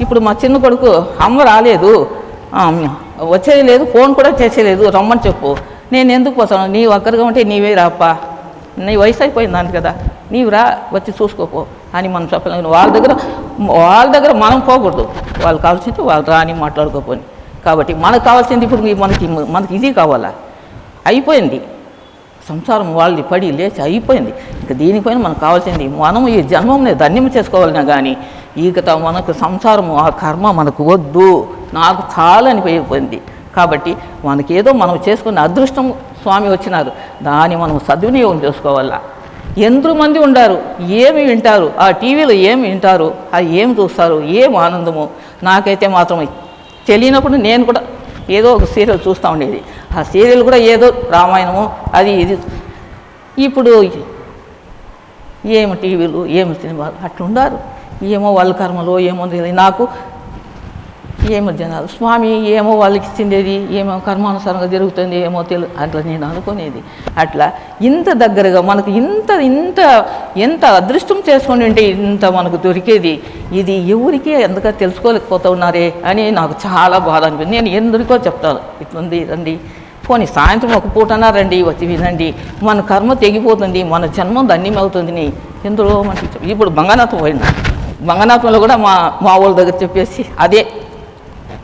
ఇప్పుడు మా చిన్న కొడుకు అమ్మ రాలేదు. వచ్చేది లేదు ఫోన్ కూడా చేసేలేదు. రమ్మని చెప్పు. నేను ఎందుకు పోతాను? నీ ఒక్కరిగా ఉంటే నీవే రాపా. నీ వయసు అయిపోయింది అంత కదా. నీవు రా వచ్చి చూసుకోపో అని మనం చెప్పలేము వాళ్ళ దగ్గర వాళ్ళ దగ్గర మనం పోకూడదు. వాళ్ళు కావాల్సింది వాళ్ళు రాని మాట్లాడుకోపోని. కాబట్టి మనకు కావాల్సింది ఇప్పుడు మనకి మనకి ఇది కావాలా? అయిపోయింది. సంసారం వాళ్ళది పడి లేచి అయిపోయింది. ఇక దీనిపైన మనకు కావాల్సింది మనం ఈ జన్మంని ధన్యం చేసుకోవాలన్నా కానీ ఇక మనకు సంసారము ఆ కర్మ మనకు వద్దు. నాకు చాలా అనిపోయిపోయింది కాబట్టి మనకేదో మనం చేసుకున్న అదృష్టం స్వామి వచ్చినారు. దాన్ని మనం సద్వినియోగం చేసుకోవాలా? ఎందరో మంది ఉండారు ఏమి వింటారు ఆ టీవీలో ఏమి వింటారు అది ఏమి చూస్తారు ఏం ఆనందము? నాకైతే మాత్రం తెలియనప్పుడు నేను కూడా ఏదో ఒక సీరియల్ చూస్తూ ఉండేది. ఆ సీరియల్ కూడా ఏదో రామాయణము అది ఇది. ఇప్పుడు ఏమి టీవీలు ఏమి సినిమాలు అట్లుండారు. ఏమో వాళ్ళ కర్మలో ఏమో తెలియదు నాకు ఏమో జనాలు స్వామి ఏమో వాళ్ళకి ఇచ్చిందేది ఏమో కర్మానుసారంగా జరుగుతుంది ఏమో తెలు అట్లా నేను అనుకునేది. అట్లా ఇంత దగ్గరగా మనకు ఇంత ఇంత ఎంత అదృష్టం చేసుకొని ఉంటే ఇంత మనకు దొరికేది ఇది ఎవరికి ఎంతగా తెలుసుకోలేకపోతున్నారే అని నాకు చాలా బాధ అనిపించింది. నేను ఎందుకో చెప్తాను. ఇట్లుంది రండి పోనీ సాయంత్రం ఒక పూటనా రండి వచ్చి వినండి. మన కర్మ తెగిపోతుంది మన జన్మం ధన్యం అవుతుంది మనకి ఇప్పుడు బంగానాథం పోయిందా. బంగానాథంలో కూడా మా మా వాళ్ళ దగ్గర చెప్పేసి అదే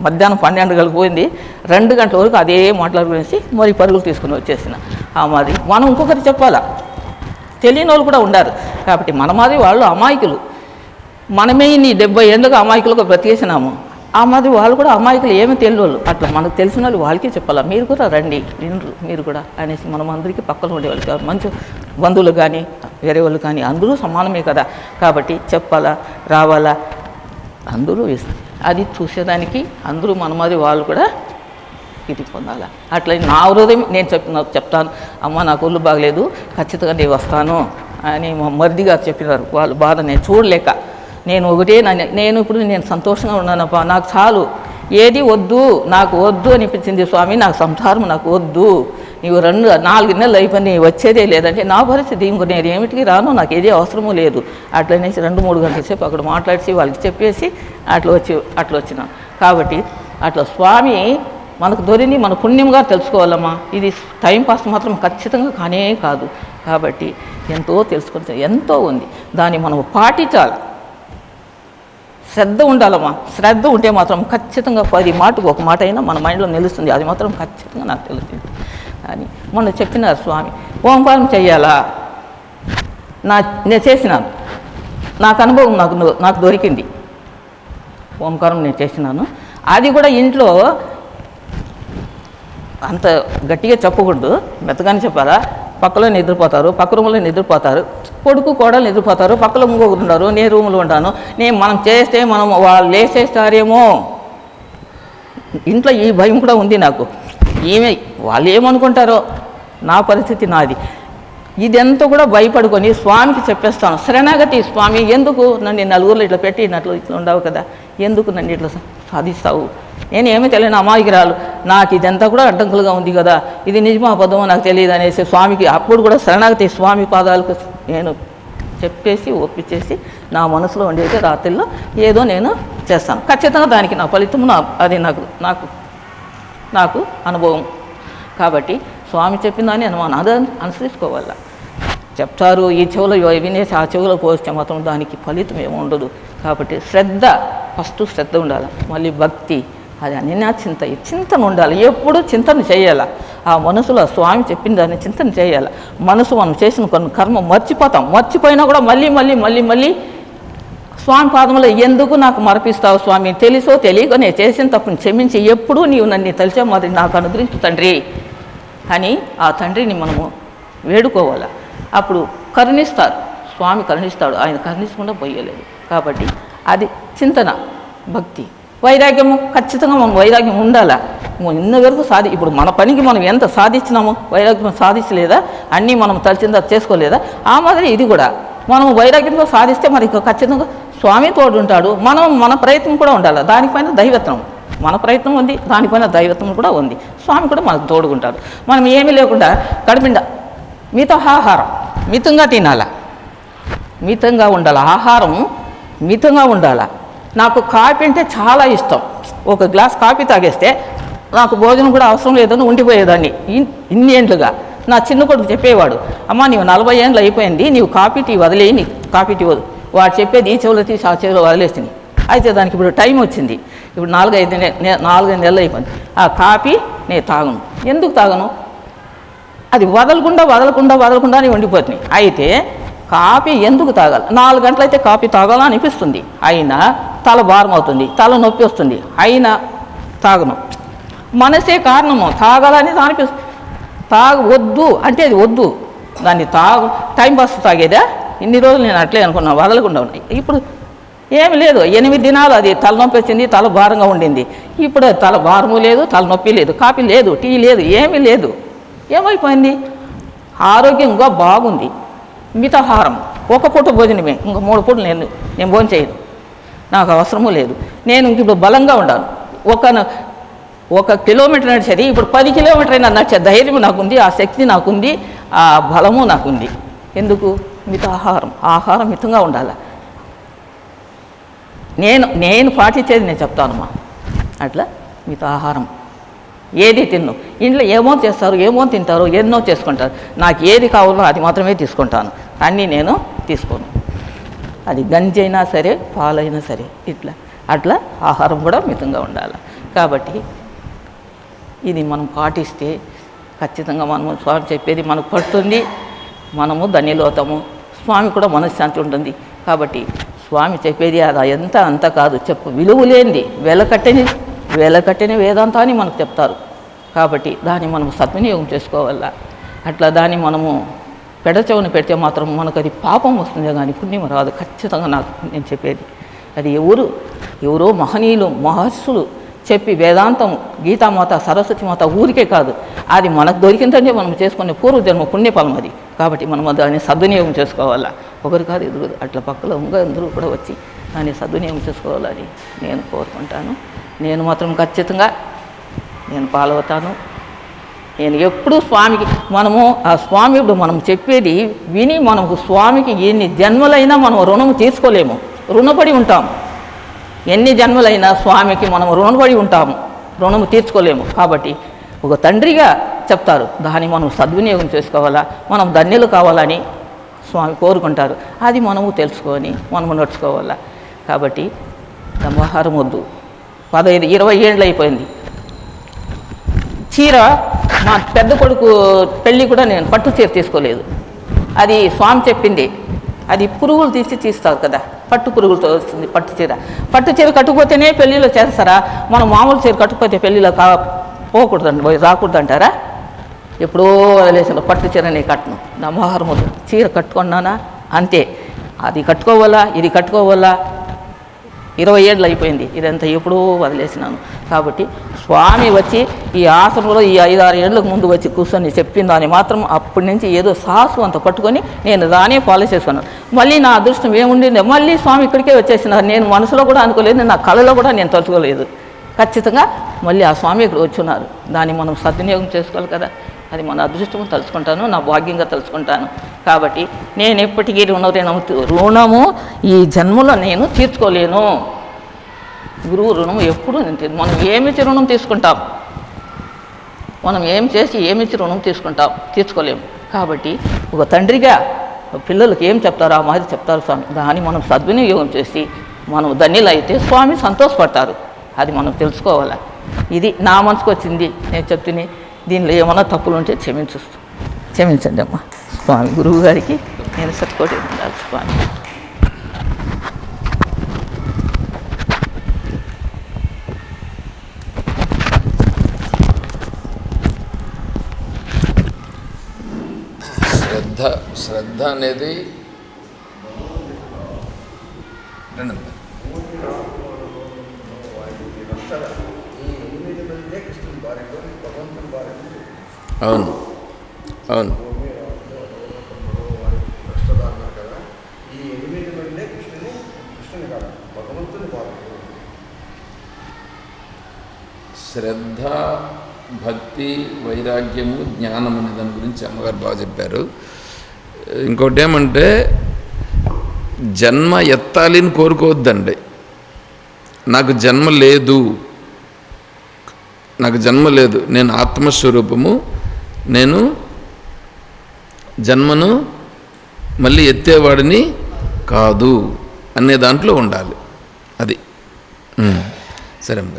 మధ్యాహ్నం పన్నెండు గంటలకు పోయింది. రెండు గంటల వరకు అదే మాట్లాడుకునేసి మరి పరుగులు తీసుకుని వచ్చేసిన. ఆ మాది మనం ఇంకొకరు చెప్పాలా? తెలియని వాళ్ళు కూడా ఉండారు. కాబట్టి మన మాది వాళ్ళు అమాయకులు. మనమే నీ డెబ్బై ఏళ్ళుగా అమాయకులుగా బ్రతికేసినాము. ఆ మాది వాళ్ళు కూడా అమాయకులు ఏమీ తెలియవాళ్ళు అట్లా మనకు తెలిసిన వాళ్ళు వాళ్ళకే చెప్పాలా? మీరు కూడా రండి వినరు మీరు కూడా అనేసి మనం అందరికీ పక్కన ఉండేవాళ్ళు కాదు. మంచి బంధువులు కానీ వేరే వాళ్ళు కానీ అందరూ సమానమే కదా? కాబట్టి చెప్పాలా? రావాలా? అందరూ ఇస్తారు అది చూసేదానికి అందరూ మన మాది వాళ్ళు కూడా ఇది పొందాలి? అట్లా నా హృదయం నేను చెప్పిన చెప్తాను అమ్మ నాకు ఒళ్ళు బాగలేదు ఖచ్చితంగా నేను వస్తాను అని మా చెప్పినారు. వాళ్ళు బాధ నేను చూడలేక. నేను ఒకటే నేను ఇప్పుడు నేను సంతోషంగా ఉన్నానప్పా. నాకు చాలు. ఏది వద్దు నాకు వద్దు అనిపించింది స్వామి. నాకు సంసారం నాకు వద్దు. నీవు రెండు నాలుగు నెలలు అయిపోయి వచ్చేదే లేదంటే నా పరిస్థితి ఇంకో నేను ఏమిటికి రాను నాకు ఏది అవసరమూ లేదు. అట్లనేసి రెండు మూడు గంటల సేపు అక్కడ మాట్లాడిసి వాళ్ళకి చెప్పేసి అట్లా వచ్చి అట్లా వచ్చినాం. కాబట్టి అట్లా స్వామి మనకు దొరిని మన పుణ్యంగా తెలుసుకోవాలమ్మా. ఇది టైం పాస్ మాత్రం ఖచ్చితంగా కానే కాదు. కాబట్టి ఎంతో తెలుసుకుంటే ఎంతో ఉంది. దాన్ని మనం పాటించాలి. శ్రద్ధ ఉండాలమ్మా. శ్రద్ధ ఉంటే మాత్రం ఖచ్చితంగా పది మాటకు ఒక మాట అయినా మన మైండ్లో నిలుస్తుంది. అది మాత్రం ఖచ్చితంగా నాకు తెలుస్తుంది. అని మొన్న చెప్పినారు స్వామి ఓంకారం చెయ్యాలా? నా నేను చేసినాను. నాకు అనుభవం నాకు నాకు దొరికింది. ఓంకారం నేను చేసినాను. అది కూడా ఇంట్లో అంత గట్టిగా చెప్పకూడదు. మెత్తగానే చెప్పాలా? పక్కలో నిద్రపోతారు పక్క రూమ్లో నిద్రపోతారు కొడుకు కోడలు నిద్రపోతారు పక్కలో ఇంకొకరు ఉన్నారు నేను రూమ్లో ఉంటాను నేను మనం చేస్తే మనం వాళ్ళు లేచేస్తారేమో. ఇంట్లో ఈ భయం కూడా ఉంది నాకు. ఏమే వాళ్ళు ఏమనుకుంటారో? నా పరిస్థితి నాది. ఇదంతా కూడా భయపడుకొని స్వామికి చెప్పేస్తాను. శరణాగతి స్వామి ఎందుకు నన్ను నలుగురిలో ఇట్లా పెట్టి ఇట్లా ఇట్లా ఉండవు కదా? ఎందుకు నన్ను ఇట్లా సాధిస్తావు? నేను ఏమీ తెలియని అమాయకురాలు. నాకు ఇదంతా కూడా అడ్డంకులుగా ఉంది కదా. ఇది నిజమా పదమో నాకు తెలియదు అనేసి స్వామికి అప్పుడు కూడా శరణాగతి స్వామి పాదాలకు నేను చెప్పేసి ఒప్పించేసి నా మనసులో ఉండేది రాత్రిలో ఏదో నేను చేస్తాను. ఖచ్చితంగా దానికి నా ఫలితం నా అది నాకు నాకు నాకు అనుభవం. కాబట్టి స్వామి చెప్పిందని అనుమానం అదే అనుసరించుకోవాలా. చెప్తారు ఈ చెవులో వినేసి ఆ చెవులో పోస్తే మాత్రం దానికి ఫలితం ఏమి ఉండదు. కాబట్టి శ్రద్ధ ఫస్ట్ శ్రద్ధ ఉండాలి. మళ్ళీ భక్తి అది అనినా చింత చింతన ఉండాలి. ఎప్పుడూ చింతన చేయాలి? ఆ మనసులో స్వామి చెప్పిన దాన్ని చింతన చేయాలి? మనసు మనం చేసిన కొన్ని కర్మ మర్చిపోతాం. మర్చిపోయినా కూడా మళ్ళీ మళ్ళీ మళ్ళీ మళ్ళీ స్వామి పాదంలో ఎందుకు నాకు మరపిస్తావు స్వామి? తెలుసో తెలియక నేను చేసిన తప్పుని క్షమించి ఎప్పుడూ నీవు నన్ను తలిచే మరి నాకు అనుగ్రహించు తండ్రి. అని ఆ తండ్రిని మనము వేడుకోవాలి? అప్పుడు కరుణిస్తారు. స్వామి కరుణిస్తాడు. ఆయన కరుణించకుండా పోయలేదు. కాబట్టి అది చింతన భక్తి. వైరాగ్యము ఖచ్చితంగా మనం వైరాగ్యం ఉండాలా? ఇన్న వరకు సాధి ఇప్పుడు మన పనికి మనం ఎంత సాధించినామో? వైరాగ్యం సాధించలేదా? అన్నీ మనం తలిచిందా చేసుకోలేదా? ఆ మాదిరి ఇది కూడా. మనం వైరాగ్యంతో సాధిస్తే మనకి ఖచ్చితంగా స్వామి తోడు ఉంటాడు. మనం మన ప్రయత్నం కూడా ఉండాలి? దానిపైన దైవత్వం. మన ప్రయత్నం ఉంది దానిపైన దైవత్వం కూడా ఉంది. స్వామి కూడా మనకు తోడుకుంటాడు మనం ఏమీ లేకుండా కడుపిండ మిత ఆహారం. మితంగా తినాల? మితంగా ఉండాలి? ఆహారం మితంగా ఉండాలా? నాకు కాఫీ అంటే చాలా ఇష్టం. ఒక గ్లాస్ కాఫీ తాగేస్తే నాకు భోజనం కూడా అవసరం లేదని ఉండిపోయేదాన్ని. ఇన్ని ఏండ్లుగా. నా చిన్న కొడుకు చెప్పేవాడు అమ్మా నీవు నలభై ఏండ్లు అయిపోయింది నీవు కాఫీ టీ వదిలేయి నీ కాఫీ టీ వదు వాడు చెప్పేది ఈ చెవులు తీసి ఆ చెవిలో వదిలేసింది. అయితే దానికి ఇప్పుడు టైం వచ్చింది. ఇప్పుడు నాలుగైదు నాలుగైదు నెలలు అయిపోయింది. ఆ కాఫీ నేను తాగను. ఎందుకు తాగను? అది వదలకుండా వదలకుండా వదలకుండా ఉండిపోతుంది. అయితే కాఫీ ఎందుకు తాగాలి? నాలుగు గంటలైతే కాఫీ తాగాలని అనిపిస్తుంది. అయినా తల భారం అవుతుంది తల నొప్పి వస్తుంది అయినా తాగను. మనసే కారణము తాగాలని అనిపిస్తుంది తాగ వద్దు అంటే అది వద్దు. దాన్ని తాగు టైం పాస్ తాగేదా? ఇన్ని రోజులు నేను అట్లే అనుకున్నాను వదలకుండా ఉన్నాయి. ఇప్పుడు ఏమి లేదు ఎనిమిది దినాలు అది తలనొప్పి వచ్చింది తల భారంగా ఉండింది. ఇప్పుడు తల భారము లేదు తలనొప్పి లేదు కాఫీ లేదు టీ లేదు ఏమీ లేదు. ఏమైపోయింది? ఆరోగ్యంగా బాగుంది. మితాహారం. ఒక పూట భోజనమే ఇంకా మూడు పూటలు నేను నేను భోజనం చేయను. నాకు అవసరము లేదు. నేను ఇంక ఇప్పుడు బలంగా ఉండాను ఒక న- ఒక కిలోమీటర్ నడిచేది ఇప్పుడు పది కిలోమీటర్ అయినా నడిచే ధైర్యం నాకుంది ఆ శక్తి నాకుంది ఆ బలము నాకుంది. ఎందుకు? మిత ఆహారం. ఆహారం మితంగా ఉండాలి? నేను నేను పాటించేది నేను చెప్తానమ్మా అట్లా? మిత ఆహారం. ఏది తిన్ను? ఇంట్లో ఏమో చేస్తారు ఏమో తింటారు ఎన్నో చేసుకుంటారు. నాకు ఏది కావాలో అది మాత్రమే తీసుకుంటాను. అన్నీ నేను తీసుకోను. అది గంజి అయినా సరే పాలైనా సరే ఇట్లా అట్లా ఆహారం కూడా మితంగా ఉండాలి. కాబట్టి ఇది మనం పాటిస్తే ఖచ్చితంగా మనము స్వామి చెప్పేది మనకు పడుతుంది మనము ధన్యులవుతాము స్వామి కూడా మనశ్శాంతి ఉంటుంది. కాబట్టి స్వామి చెప్పేది అది ఎంత అంత కాదు చెప్పు. విలువ వెలకట్టని వెలకట్టని వేదాంత వేదాంతాన్ని మనకు చెప్తారు. కాబట్టి దాన్ని మనం సద్వినియోగం చేసుకోవాలా? అట్లా దాన్ని మనము పెడచెవుని పెడితే మాత్రం మనకు అది పాపం వస్తుంది కానీ పుణ్యం రాదు. ఖచ్చితంగా నాకు నేను చెప్పేది. అది ఎవరు? ఎవరో మహనీయులు మహర్షులు చెప్పి వేదాంతం గీతామాత సరస్వతి మాత ఊరికే కాదు. అది మనకు దొరికిందంటే మనం చేసుకునే పూర్వజన్మ పుణ్యఫలం అది. కాబట్టి మనం దాన్ని సద్వినియోగం చేసుకోవాలా? ఒకరు కాదు ఎదురు అట్లా పక్కలో ఇంకా అందరూ కూడా వచ్చి దాన్ని సద్వినియోగం చేసుకోవాలని నేను కోరుకుంటాను. నేను మాత్రం ఖచ్చితంగా నేను పాల్గొతాను నేను ఎప్పుడూ స్వామికి మనము ఆ స్వామి ఇప్పుడు మనం చెప్పేది విని మనకు స్వామికి ఎన్ని జన్మలైనా మనం రుణం తీసుకోలేము రుణపడి ఉంటాము. ఎన్ని జన్మలైనా స్వామికి మనం రుణపడి ఉంటాము రుణము తీర్చుకోలేము. కాబట్టి ఒక తండ్రిగా చెప్తారు దాన్ని మనం సద్వినియోగం చేసుకోవాలా మనం ధన్యులు కావాలని స్వామి కోరుకుంటారు. అది మనము తెలుసుకొని మనము నడుచుకోవాలా. కాబట్టి వ్యవహారం వద్దు. పదహైదు ఇరవై ఏళ్ళు అయిపోయింది. చీర మా పెద్ద కొడుకు పెళ్ళి కూడా నేను పట్టు చీర తీసుకోలేదు. అది స్వామి చెప్పింది అది పురుగులు తీసి తీస్తారు కదా పట్టు పురుగులతో వస్తుంది పట్టు చీర. పట్టు చీర కట్టుకుపోతేనే పెళ్ళిలో చేస్తారా? మనం మామూలు చీర కట్టుకుపోతే పెళ్ళిలో కా పోకూడదండి పోయి రాకూడదంటారా ఎప్పుడో వదిలేసిన పట్టు చీర నేను కట్టను నమ్మహారం చీర కట్టుకున్నానా? అంతే. అది కట్టుకోవాలా? ఇది కట్టుకోవాలా? ఇరవై ఏళ్ళు అయిపోయింది. ఇదంతా ఎప్పుడూ వదిలేసినాను. కాబట్టి స్వామి వచ్చి ఈ ఆశ్రమంలో ఈ ఐదారు ఏళ్ళకు ముందు వచ్చి కూర్చొని చెప్పిన దాన్ని మాత్రం అప్పటి నుంచి ఏదో సాహసం అంత పట్టుకొని నేను దానే ఫాలో చేసుకున్నాను మళ్ళీ నా అదృష్టం ఏముండిందో మళ్ళీ స్వామి ఇక్కడికే వచ్చేసినారు. నేను మనసులో కూడా అనుకోలేదు నా కళలో కూడా నేను తలుచుకోలేదు. ఖచ్చితంగా మళ్ళీ ఆ స్వామి ఇక్కడ వచ్చున్నారు. దాన్ని మనం సద్వినియోగం చేసుకోవాలి కదా. అది మన అదృష్టం తలుచుకుంటాను నా భాగ్యంగా తలుచుకుంటాను. కాబట్టి నేను ఎప్పటికీ రుణ రుణము రుణము ఈ జన్మలో నేను తీర్చుకోలేను. గురువు రుణం ఎప్పుడు నేను మనం ఏమిచ్చి రుణం తీసుకుంటాం? మనం ఏం చేసి ఏమిచ్చి రుణం తీసుకుంటాం? తీర్చుకోలేము కాబట్టి ఒక తండ్రిగా పిల్లలకు ఏం చెప్తారో ఆ మాదిరి చెప్తారు స్వామి. దాన్ని మనం సద్వినియోగం చేసి మనం ధన్యులైతే స్వామి సంతోషపడతారు. అది మనం తెలుసుకోవాలి. ఇది నా మనసుకు వచ్చింది నేను చెప్తుని దీనిలో ఏమైనా తప్పులు ఉంటే క్షమించు క్షమించండి అమ్మా స్వామి గురువు గారికి నేను సత్కోటి ఉండాలి స్వామి. శ్రద్ధ శ్రద్ధ అనేది రండి. అవును అవును ఈ ఎనిమిది నుండే కృష్ణుని కృష్ణుని కాదు అవును. అవును. శ్రద్ధ భక్తి వైరాగ్యము జ్ఞానం అనే దాని గురించి అమ్మగారు బాగా చెప్పారు. ఇంకోటి ఏమంటే జన్మ ఎత్తాలి అని కోరుకోవద్దండి. నాకు జన్మ లేదు. నాకు జన్మ లేదు. నేను ఆత్మస్వరూపము నేను జన్మను మళ్ళీ ఎత్తేవాడిని కాదు అనే దాంట్లో ఉండాలి. అది. సరే అమ్మ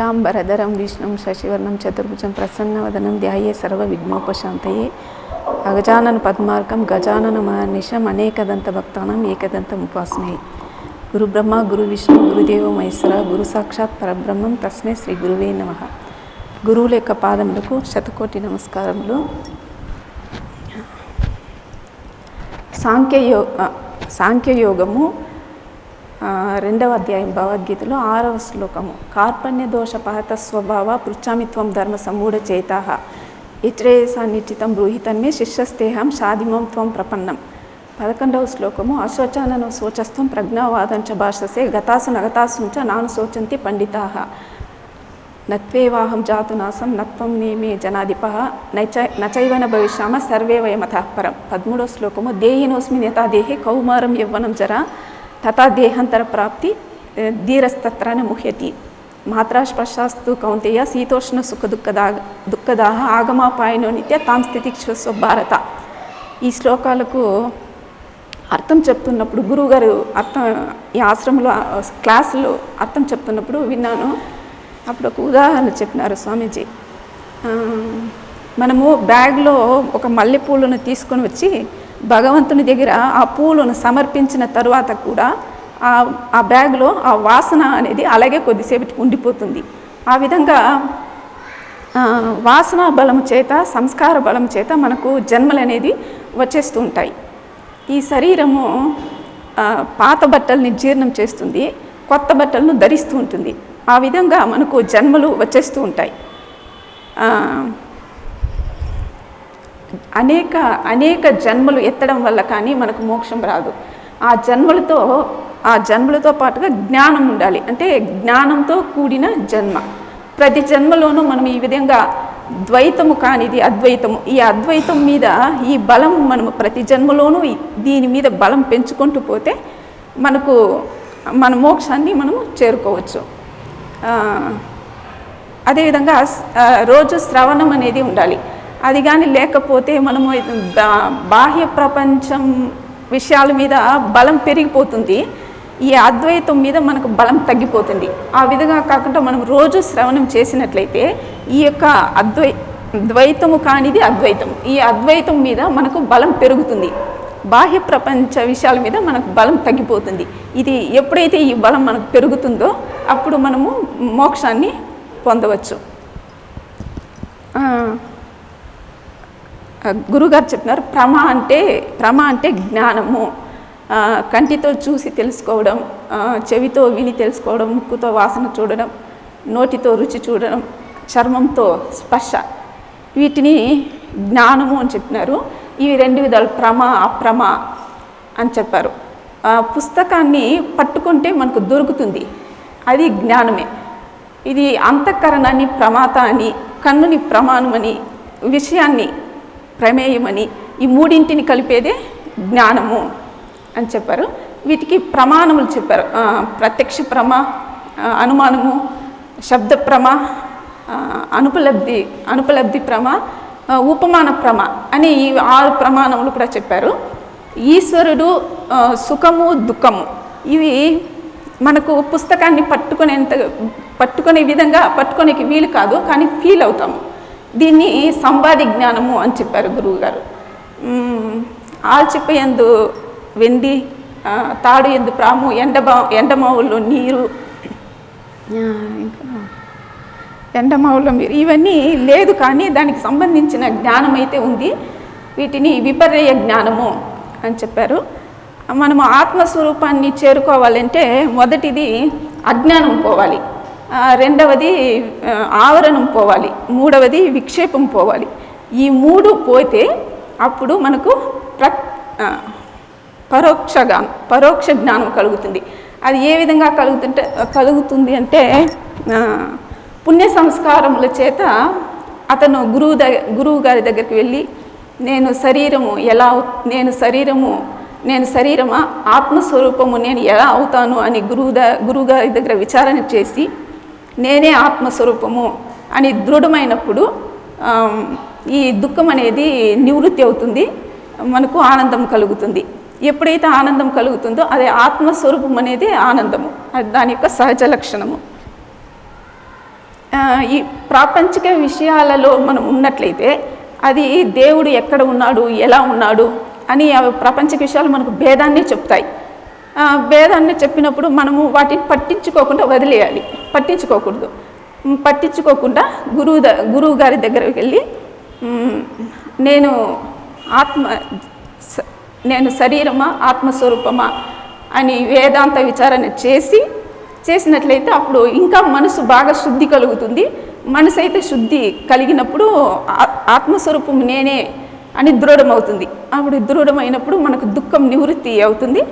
శుక్లాంబరధరం విష్ణుం శశివర్ణం చతుర్భుజం ప్రసన్నవదనం ధ్యాయే సర్వ విఘ్నోపశాంతయే. అగజానన పద్మార్గం గజానన మహర్నిషం అనేకదంత భక్తానం ఏకదంతం ఉపాసనే గురు బ్రహ్మ గురు విష్ణు గురుదేవ మహేశ్వర గురు సాక్షాత్ పరబ్రహ్మం తస్మే శ్రీ గురువే నమ. గురువుల యొక్క పాదములకు శతకోటి నమస్కారములు. సాంఖ్యయో సాంఖ్యయోగము రెండవ అధ్యాయం భగవద్గీతలో ఆరవ శ్లోకము. కార్పణ్య దోష పహత స్వభావ పృచ్చామిత్వం ధర్మ సమూఢ చేత. ఇట్రేసా నిశ్చితం బ్రూహితన్మే శిష్యస్తేహం షాదిమం త్వం ప్రపన్నం. పదకొండవ శ్లోకము అశోచానన శోచస్తం ప్రజ్ఞావాదంచ భాషసే గతాసు నగతాసు నాను శోచంతి పండితాహ నత్వేవాహం జాతు నాసం నత్వం నేమే జనాధిప నచ నచైవన భవిష్యామ సర్వే వయమతఃపరం పదమూడవ శ్లోకము దేహినోస్మిన్ యథా దేహే కౌమారం యవ్వనం జరా తథా దేహాంతర ప్రాప్తి ఏ, ధీరస్తత్రాన ముహ్యతి మాత్రా స్పర్శాస్తు కౌంతేయ శీతోష్ణ సుఖ దుఃఖదా దుఃఖదాహ ఆగమాపాయనో నిత్య తాం స్థితిక్షస్వ భారత ఈ శ్లోకాలకు అర్థం చెప్తున్నప్పుడు గురువుగారు అర్థం ఈ ఆశ్రమంలో క్లాసులో అర్థం చెప్తున్నప్పుడు విన్నాను. అప్పుడు ఒక ఉదాహరణ చెప్పినారు స్వామీజీ. మనము బ్యాగ్లో ఒక మల్లెపూలను తీసుకొని వచ్చి భగవంతుని దగ్గర ఆ పూలను సమర్పించిన తరువాత కూడా ఆ ఆ బ్యాగ్లో ఆ వాసన అనేది అలాగే కొద్దిసేపటికి ఉండిపోతుంది. ఆ విధంగా వాసన బలము చేత సంస్కార బలము చేత మనకు జన్మలు అనేది వచ్చేస్తూ ఉంటాయి. ఈ శరీరము పాత బట్టల్ని జీర్ణం చేస్తుంది కొత్త బట్టలను ధరిస్తూ ఉంటుంది. ఆ విధంగా మనకు జన్మలు వచ్చేస్తూ ఉంటాయి. అనేక అనేక జన్మలు ఎత్తడం వల్ల కానీ మనకు మోక్షం రాదు. ఆ జన్మలతో ఆ జన్మలతో పాటుగా జ్ఞానం ఉండాలి. అంటే జ్ఞానంతో కూడిన జన్మ. ప్రతి జన్మలోనూ మనం ఈ విధంగా ద్వైతము కానిది అద్వైతము. ఈ అద్వైతం మీద ఈ బలం మనము ప్రతి జన్మలోనూ దీని మీద బలం పెంచుకుంటూ పోతే మనకు మన మోక్షాన్ని మనము చేరుకోవచ్చు. అదేవిధంగా రోజు శ్రవణం అనేది ఉండాలి. అది కానీ లేకపోతే మనము బాహ్య ప్రపంచం విషయాల మీద బలం పెరిగిపోతుంది. ఈ అద్వైతం మీద మనకు బలం తగ్గిపోతుంది. ఆ విధంగా కాకుండా మనం రోజు శ్రవణం చేసినట్లయితే ఈ యొక్క అద్వై ద్వైతము కానిది అద్వైతం. ఈ అద్వైతం మీద మనకు బలం పెరుగుతుంది. బాహ్య ప్రపంచ విషయాల మీద మనకు బలం తగ్గిపోతుంది. ఇది ఎప్పుడైతే ఈ బలం మనకు పెరుగుతుందో అప్పుడు మనము మోక్షాన్ని పొందవచ్చు. గురుగారు చెప్పినారు ప్రమ అంటే ప్రమ అంటే జ్ఞానము. కంటితో చూసి తెలుసుకోవడం చెవితో విని తెలుసుకోవడం ముక్కుతో వాసన చూడడం నోటితో రుచి చూడడం చర్మంతో స్పర్శ. వీటిని జ్ఞానము అని చెప్పినారు. ఇవి రెండు విధాలు ప్రమ అప్రమ అని చెప్పారు. పుస్తకాన్ని పట్టుకుంటే మనకు దొరుకుతుంది. అది జ్ఞానమే. ఇది అంతఃకరణాన్ని ప్రమాత అని కన్నుని ప్రమాణమని విషయాన్ని ప్రమేయమని ఈ మూడింటిని కలిపేదే జ్ఞానము అని చెప్పారు. వీటికి ప్రమాణములు చెప్పారు. ప్రత్యక్ష ప్రమ అనుమానము శబ్ద ప్రమ అనుపలబ్ధి అనుపలబ్ధి ప్రమ ఉపమాన ప్రమ అని ఈ ఆరు ప్రమాణములు కూడా చెప్పారు. ఈశ్వరుడు సుఖము దుఃఖము ఇవి మనకు పుస్తకాన్ని పట్టుకునేంత పట్టుకునే విధంగా పట్టుకోనికి వీలు కాదు కానీ ఫీల్ అవుతాము. దీన్ని సంవాది జ్ఞానము అని చెప్పారు గురువుగారు. ఎందు వెండి తాడు ఎందు ప్రాము ఎండబా ఎండమావుల్లో నీరు. ఎండమావుల్లో మీరు ఇవన్నీ లేదు కానీ దానికి సంబంధించిన జ్ఞానం అయితే ఉంది. వీటిని విపర్యయ జ్ఞానము అని చెప్పారు. మనము ఆత్మస్వరూపాన్ని చేరుకోవాలంటే మొదటిది అజ్ఞానం పోవాలి. రెండవది ఆవరణం పోవాలి. మూడవది విక్షేపం పోవాలి. ఈ మూడు పోతే అప్పుడు మనకు ప్ర పరోక్ష జ్ఞానం పరోక్ష జ్ఞానం కలుగుతుంది. అది ఏ విధంగా కలుగుతుంటే కలుగుతుంది అంటే పుణ్య సంస్కారముల చేత అతను గురువు ద గురువు గారి దగ్గరికి వెళ్ళి నేను శరీరము ఎలా నేను శరీరము నేను శరీరమా ఆత్మస్వరూపము నేను ఎలా అవుతాను అని గురువు ద గురువు గారి దగ్గర విచారణ చేసి నేనే ఆత్మస్వరూపము అని దృఢమైనప్పుడు ఈ దుఃఖం అనేది నివృత్తి అవుతుంది మనకు ఆనందం కలుగుతుంది. ఎప్పుడైతే ఆనందం కలుగుతుందో అది ఆత్మస్వరూపం అనేది ఆనందము. అది దాని యొక్క సహజ లక్షణము. ఈ ప్రాపంచిక విషయాలలో మనం ఉన్నట్లయితే అది దేవుడు ఎక్కడ ఉన్నాడు ఎలా ఉన్నాడు అని అవి ప్రాపంచిక విషయాలు మనకు భేదాన్ని చెప్తాయి. భేదాన్ని చెప్పినప్పుడు మనము వాటిని పట్టించుకోకుండా వదిలేయాలి. పట్టించుకోకూడదు. పట్టించుకోకుండా గురువు ద గురువు గారి దగ్గరికి వెళ్ళి నేను ఆత్మ నేను శరీరమా ఆత్మస్వరూపమా అని వేదాంత విచారణ చేసి చేసినట్లయితే అప్పుడు ఇంకా మనసు బాగా శుద్ధి కలుగుతుంది. మనసు అయితే శుద్ధి కలిగినప్పుడు ఆత్మస్వరూపం నేనే అని దృఢమవుతుంది. అప్పుడు దృఢమైనప్పుడు మనకు దుఃఖం నివృత్తి అవుతుంది.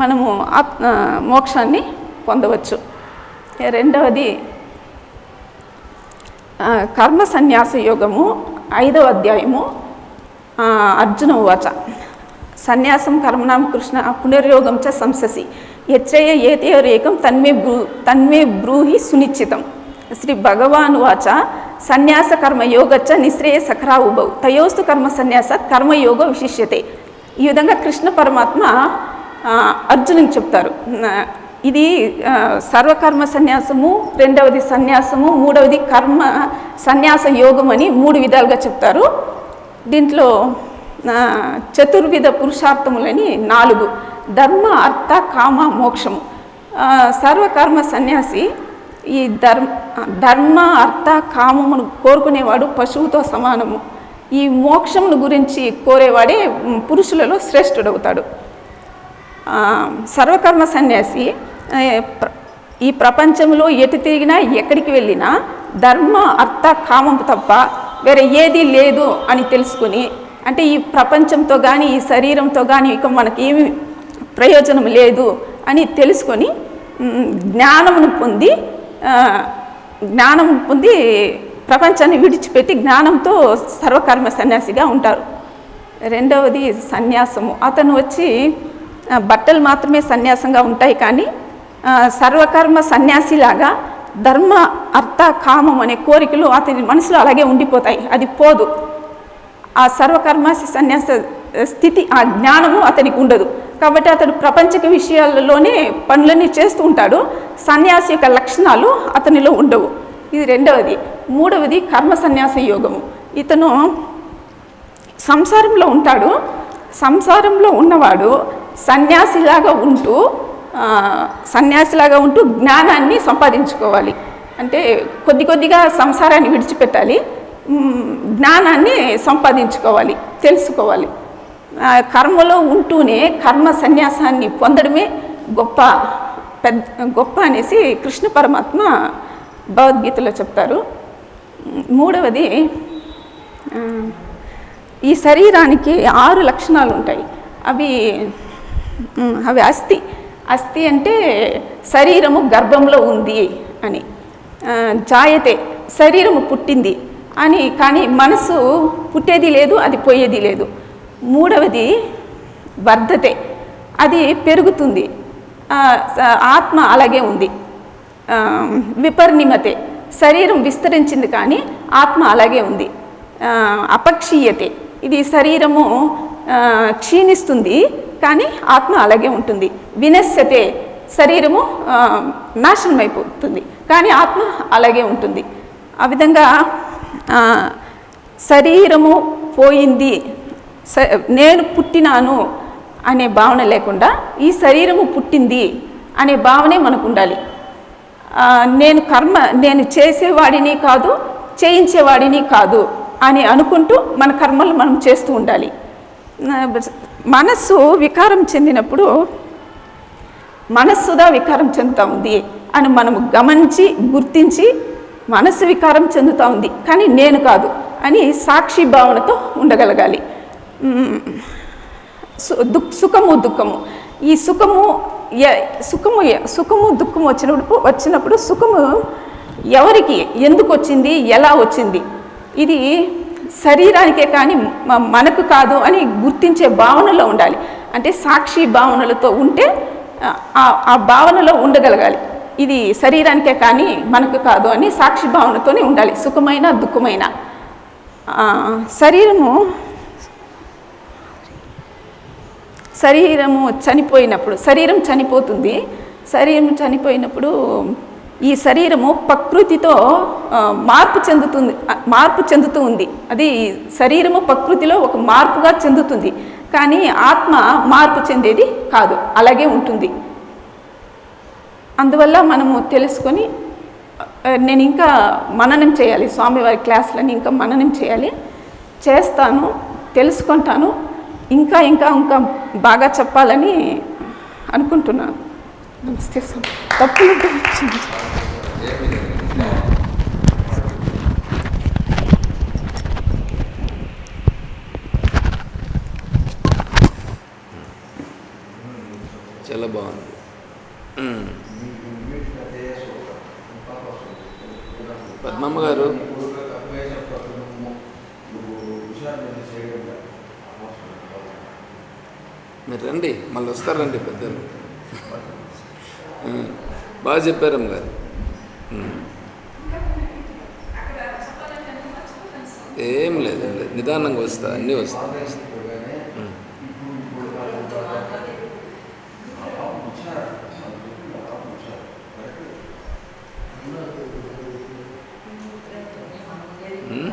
మనము ఆత్మ మోక్షాన్ని పొందవచ్చు. రెండవది కర్మ సన్యాస యోగము ఐదవ అధ్యాయము అర్జున ఉవాచ. సన్యాసం కర్మణాం కృష్ణ పునర్యోగం చ సంససి యచ్చయ ఏతయోరేకం తన్మే బ్రూ తన్మే బ్రూహి సునిశ్చితం. శ్రీ భగవాన్ వాచ సన్యాస కర్మయోగచ్చ నిశ్రేయ సఖరా ఉభౌ. తయోస్తు కర్మ సన్యాస కర్మయోగ విశిష్యతే. ఈ విధంగా కృష్ణ పరమాత్మ అర్జునుకి చెప్తారు. ఇది సర్వకర్మ సన్యాసము రెండవది సన్యాసము మూడవది కర్మ సన్యాస యోగం అని మూడు విధాలుగా చెప్తారు. దీంట్లో చతుర్విధ పురుషార్థములని నాలుగు. ధర్మ అర్థ కామ మోక్షము. సర్వకర్మ సన్యాసి ఈ ధర్మ ధర్మ అర్థ కామమును కోరుకునేవాడు పశువుతో సమానము. ఈ మోక్షమును గురించి కోరేవాడే పురుషులలో శ్రేష్ఠుడవుతాడు. సర్వకర్మ సన్యాసి ఈ ప్రపంచంలో ఎటు తిరిగినా ఎక్కడికి వెళ్ళినా ధర్మ అర్థ కామం తప్ప వేరే ఏది లేదు అని తెలుసుకుని అంటే ఈ ప్రపంచంతో కానీ ఈ శరీరంతో కానీ ఇక మనకి ఏమి ప్రయోజనం లేదు అని తెలుసుకొని జ్ఞానమును పొంది జ్ఞానం పొంది ప్రపంచాన్ని విడిచిపెట్టి జ్ఞానంతో సర్వకర్మ సన్యాసిగా ఉంటారు. రెండవది సన్యాసము. అతను వచ్చి బట్టలు మాత్రమే సన్యాసంగా ఉంటాయి కానీ సర్వకర్మ సన్యాసిలాగా ధర్మ అర్థ కామం అనే కోరికలు అతని మనసులో అలాగే ఉండిపోతాయి. అది పోదు. ఆ సర్వకర్మ సన్యాస స్థితి ఆ జ్ఞానము అతనికి ఉండదు. కాబట్టి అతడు ప్రపంచక విషయాలలోనే పనులన్నీ చేస్తూ ఉంటాడు. సన్యాసి యొక్క లక్షణాలు అతనిలో ఉండవు. ఇది రెండవది. మూడవది కర్మ సన్యాస యోగము. ఇతను సంసారంలో ఉంటాడు. సంసారంలో ఉన్నవాడు సన్యాసిలాగా ఉంటూ సన్యాసిలాగా ఉంటూ జ్ఞానాన్ని సంపాదించుకోవాలి. అంటే కొద్ది కొద్దిగా సంసారాన్ని విడిచిపెట్టాలి. జ్ఞానాన్ని సంపాదించుకోవాలి తెలుసుకోవాలి. కర్మలో ఉంటూనే కర్మ సన్యాసాన్ని పొందడమే గొప్ప పెద్ద గొప్ప అనేసి కృష్ణ పరమాత్మ భగవద్గీతలో చెప్తారు. మూడవది ఈ శరీరానికి ఆరు లక్షణాలు ఉంటాయి అవి అవి అస్థి. అస్థి అంటే శరీరము గర్భంలో ఉంది అని. జాయతే శరీరము పుట్టింది అని కానీ మనసు పుట్టేది లేదు అది పోయేది లేదు. మూడవది వర్ధతే అది పెరుగుతుంది. ఆత్మ అలాగే ఉంది. విపర్ణిమతే శరీరం విస్తరించింది కానీ ఆత్మ అలాగే ఉంది. అపక్షీయతే ఇది శరీరము క్షీణిస్తుంది కానీ ఆత్మ అలాగే ఉంటుంది. వినశ్యతే శరీరము నాశనం అయిపోతుంది కానీ ఆత్మ అలాగే ఉంటుంది. ఆ విధంగా శరీరము పోయింది స- నేను పుట్టినాను అనే భావన లేకుండా ఈ శరీరము పుట్టింది అనే భావనే మనకు ఉండాలి నేను కర్మ నేను చేసేవాడిని కాదు చేయించేవాడిని కాదు అని అనుకుంటూ మన కర్మలు మనం చేస్తూ ఉండాలి. మనస్సు వికారం చెందినప్పుడు మనస్సుదా వికారం చెందుతూ ఉంది అని మనము గమనించి గుర్తించి మనసు వికారం చెందుతూ ఉంది. కానీ నేను కాదు అని సాక్షి భావనతో ఉండగలగాలి. సుఖము దుఃఖము. ఈ సుఖము సుఖము సుఖము దుఃఖము వచ్చినప్పుడు వచ్చినప్పుడు సుఖము ఎవరికి ఎందుకు వచ్చింది ఎలా వచ్చింది? ఇది శరీరానికే కానీ మనకు కాదు అని గుర్తించే భావనలో ఉండాలి. అంటే సాక్షి భావనలతో ఉంటే ఆ- భావనలో ఉండగలగాలి. ఇది శరీరానికే కానీ మనకు కాదు అని సాక్షి భావనతోనే ఉండాలి. సుఖమైన దుఃఖమైన. శరీరము శరీరము చనిపోయినప్పుడు శరీరం చనిపోతుంది. శరీరం చనిపోయినప్పుడు ఈ శరీరము ప్రకృతితో మార్పు చెందుతుంది మార్పు చెందుతూ ఉంది. అది శరీరము ప్రకృతిలో ఒక మార్పుగా చెందుతుంది. కానీ ఆత్మ మార్పు చెందేది కాదు. అలాగే ఉంటుంది. అందువల్ల మనము తెలుసుకొని నేను ఇంకా మననం చేయాలి. స్వామివారి క్లాసులని ఇంకా మననం చేయాలి. చేస్తాను తెలుసుకుంటాను. ఇంకా ఇంకా ఇంకా బాగా చెప్పాలని అనుకుంటున్నాను. నమస్తే స్వామి తప్పులు ఉంటే క్షమించండి. చాలా బాగుంది పద్మమ్మ గారు మీరు రండి మళ్ళీ వస్తారండి పెద్దలు బాగా చెప్పారమ్మ గారు. మ్మ్. ఏం లేదు ఏం లేదు. నిదానంగా వస్తా అన్నీ వస్తా మ్మ్. మ్మ్?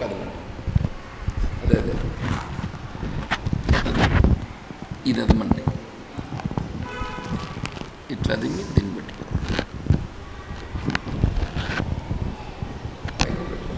కదలండి. అదే అదే ఇది అదమండి ఇట్లా అది దీన్ని పెట్టుకో పైన పెట్టుకో.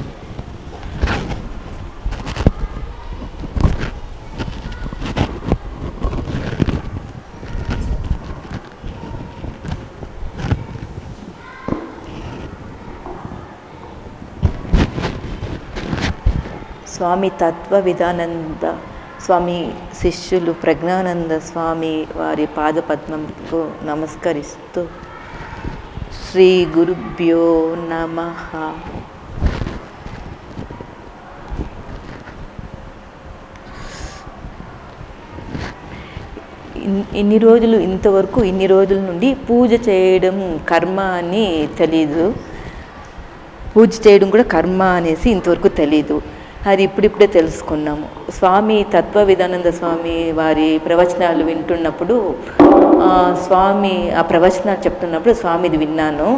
స్వామి తత్వ విధానంద స్వామి శిష్యులు ప్రజ్ఞానంద స్వామి వారి పాదపద్మంకు నమస్కరిస్తూ శ్రీ గురుభ్యో నమ. ఇన్- ఇన్ని రోజులు ఇంతవరకు ఇన్ని రోజుల నుండి పూజ చేయడం కర్మ అని తెలీదు. పూజ చేయడం కూడా కర్మ అనేసి ఇంతవరకు తెలీదు. అది ఇప్పుడిప్పుడే తెలుసుకున్నాము. స్వామి తత్వ విధానంద స్వామి వారి ప్రవచనాలు వింటున్నప్పుడు స్వామి ఆ ప్రవచనాలు చెప్తున్నప్పుడు స్వామిది విన్నాను.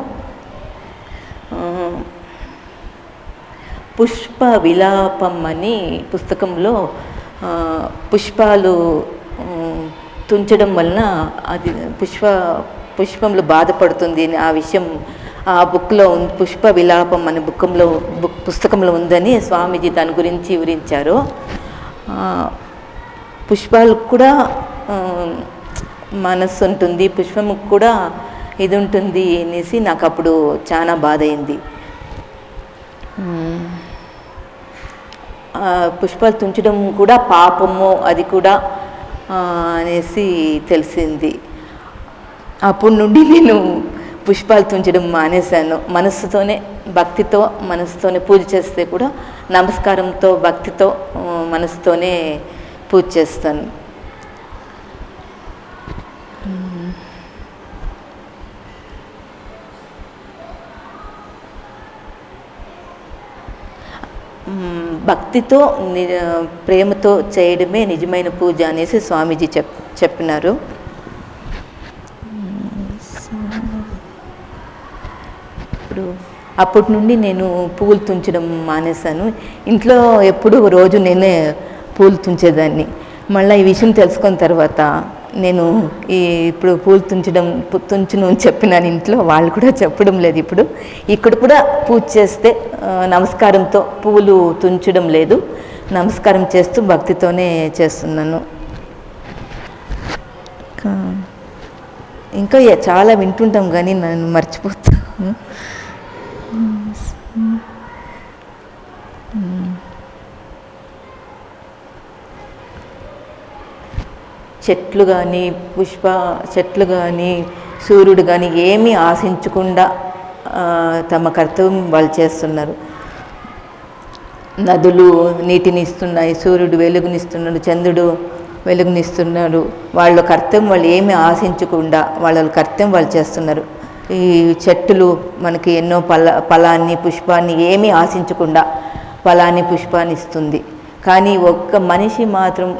పుష్ప విలాపం అని పుస్తకంలో పుష్పాలు తుంచడం వలన అది పుష్ప పుష్పంలో బాధపడుతుంది అని ఆ విషయం ఆ బుక్లో ఉంది పుష్ప విలాపం అనే బుక్కంలో బుక్ పుస్తకంలో ఉందని స్వామీజీ దాని గురించి వివరించారు. పుష్పాలకు కూడా మనస్సు ఉంటుంది పుష్పముకు కూడా ఇది ఉంటుంది అనేసి నాకు అప్పుడు చాలా బాధ అయింది పుష్పాలు తుంచడం కూడా పాపము అది కూడా అనేసి తెలిసింది. అప్పటి నుండి నేను పుష్పాలు తుంచడం మానేశాను. మనస్సుతోనే భక్తితో మనసుతోనే పూజ చేస్తే కూడా నమస్కారంతో భక్తితో మనసుతోనే పూజ చేస్తాను. భక్తితో ని- ప్రేమతో చేయడమే నిజమైన పూజ అనేసి స్వామీజీ చెప్ చెప్పినారు ఇప్పుడు అప్పటి నుండి నేను పువ్వులు తుంచడం మానేశాను. ఇంట్లో ఎప్పుడు రోజు నేనే పూలు తుంచేదాన్ని. మళ్ళీ ఈ విషయం తెలుసుకున్న తర్వాత నేను ఈ ఇప్పుడు పూలు తుంచడం తుంచును అని చెప్పినాను ఇంట్లో వాళ్ళు కూడా చెప్పడం లేదు ఇప్పుడు. ఇక్కడ కూడా పూజ చేస్తే నమస్కారంతో పువ్వులు తుంచడం లేదు. నమస్కారం చేస్తూ భక్తితోనే చేస్తున్నాను. ఇంకా- చాలా వింటుంటాం కానీ నన్ను మర్చిపోతాను చెట్లు కానీ పుష్ప చెట్లు కానీ సూర్యుడు కానీ ఏమీ ఆశించకుండా తమ కర్తవ్యం వాళ్ళు చేస్తున్నారు. నదులు నీటిని ఇస్తున్నాయి సూర్యుడు వెలుగునిస్తున్నాడు చంద్రుడు వెలుగునిస్తున్నాడు. వాళ్ళ కర్తవ్యం వాళ్ళు ఏమీ ఆశించకుండా వాళ్ళ కర్తవ్యం వాళ్ళు చేస్తున్నారు. ఈ చెట్టులు మనకి ఎన్నో ఫల ఫలాన్ని పుష్పాన్ని ఏమీ ఆశించకుండా ఫలాన్ని పుష్పాన్ని ఇస్తుంది. కానీ ఒక్క మనిషి మాత్రం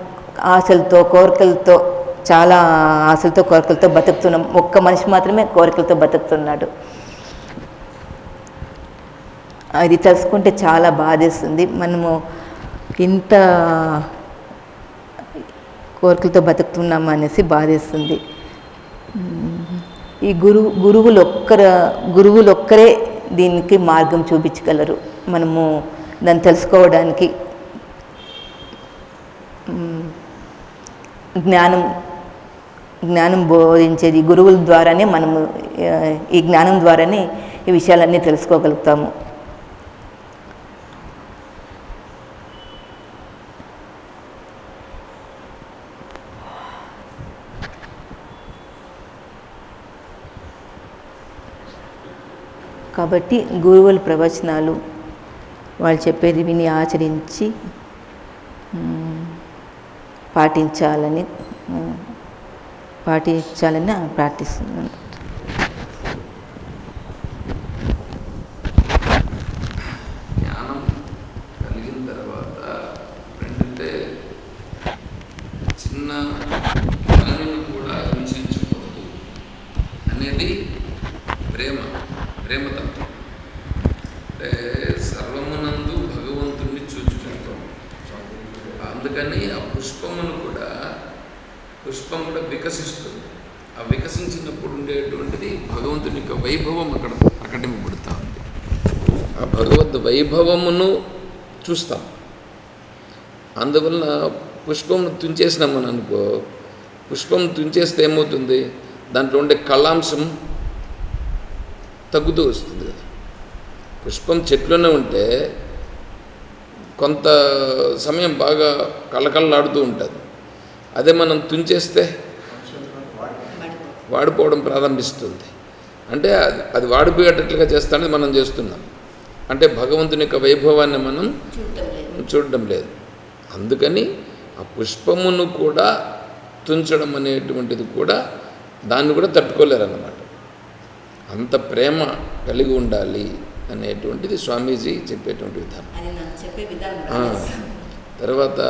ఆశలతో కోరికలతో చాలా ఆశలతో కోరికలతో బతుకుతున్నాం. ఒక్క మనిషి మాత్రమే కోరికలతో బతుకుతున్నాడు. అది తెలుసుకుంటే చాలా బాధేస్తుంది. మనము ఇంత కోరికలతో బతుకుతున్నాం అనేసి బాధేస్తుంది. ఈ గురువు గురువులు ఒక్కర గురువులు ఒక్కరే దీనికి మార్గం చూపించగలరు. మనము దాన్ని తెలుసుకోవడానికి. జ్ఞానం జ్ఞానం బోధించేది గురువుల ద్వారానే మనము ఈ జ్ఞానం ద్వారానే ఈ విషయాలన్నీ తెలుసుకోగలుగుతాము. కాబట్టి గురువుల ప్రవచనాలు వాళ్ళు చెప్పేది విని ఆచరించి పాటించాలని పాటించాలని ప్రార్థిస్తున్నాను. జ్ఞానం కలిగిన తర్వాత చిన్న కూడా అనేది ప్రేమ ప్రేమతత్వం అంటే సర్వమునందు అందుకని ఆ పుష్పమును కూడా పుష్పం కూడా వికసిస్తుంది. ఆ వికసించినప్పుడు ఉండేటువంటిది భగవంతుని యొక్క వైభవం అక్కడ ప్రకటింపబడుతూ ఉంది. ఆ భగవద్ వైభవమును చూస్తాం. అందువలన పుష్పం తుంచేసినామని అనుకో పుష్పం తుంచేస్తే ఏమవుతుంది? దాంట్లో ఉండే కళాంశం తగ్గుతూ వస్తుంది కదా. పుష్పం చెట్లోనే ఉంటే కొంత సమయం బాగా కళ్ళకళ్ళాడుతూ ఉంటుంది. అదే మనం తుంచేస్తే వాడిపోవడం ప్రారంభిస్తుంది. అంటే అది అది వాడిపోయేటట్లుగా చేస్తానని మనం చేస్తున్నాం. అంటే భగవంతుని యొక్క వైభవాన్ని మనం చూడడం లేదు. అందుకని ఆ పుష్పమును కూడా తుంచడం అనేటువంటిది కూడా దాన్ని కూడా తట్టుకోలేరు అన్నమాట అంత ప్రేమ కలిగి ఉండాలి. అనేటువంటిది స్వామీజీ చెప్పేటువంటి విధానం. తర్వాత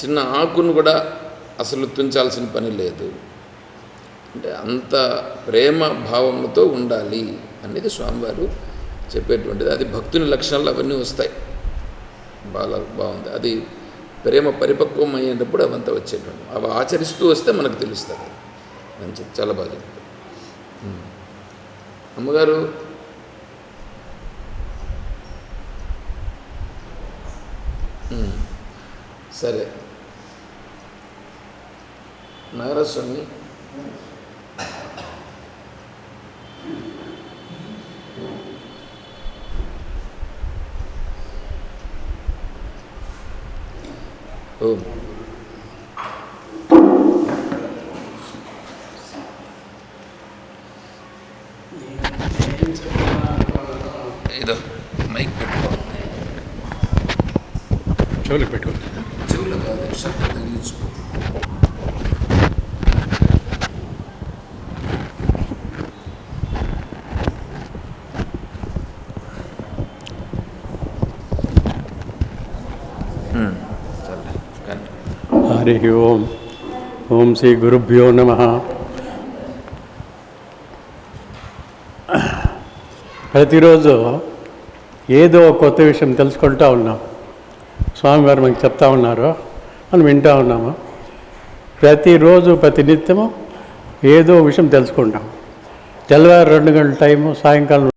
చిన్న ఆకును కూడా అసలు తుంచాల్సిన పని లేదు. అంటే అంత ప్రేమ భావముతో ఉండాలి అనేది స్వామివారు చెప్పేటువంటిది. అది భక్తుని లక్షణాలు అవన్నీ వస్తాయి. బాగా బాగుంది. అది ప్రేమ పరిపక్వం అయ్యేటప్పుడు అవంతా వచ్చేటువంటి అవి ఆచరిస్తూ వస్తే మనకు తెలుస్తుంది. మంచిది. చాలా బాగా. అమ్మగారు ఉమ్. సరే నాగరాజస్వామి ఓ ఏదో చెవులు పెట్టుకోండి చెవులు కాదు షర్ట్ తగిలించుకో హరి ఓం. ఓం శ్రీ గురుభ్యో నమ. ప్రతిరోజు ఏదో కొత్త విషయం తెలుసుకుంటూ ఉన్నాం. స్వామివారు మనకి చెప్తా ఉన్నారు మనం వింటూ ఉన్నాము. ప్రతిరోజు ప్రతి నిత్యము ఏదో విషయం తెలుసుకుంటాం. తెల్లవారు రెండు గంటల టైము సాయంకాలం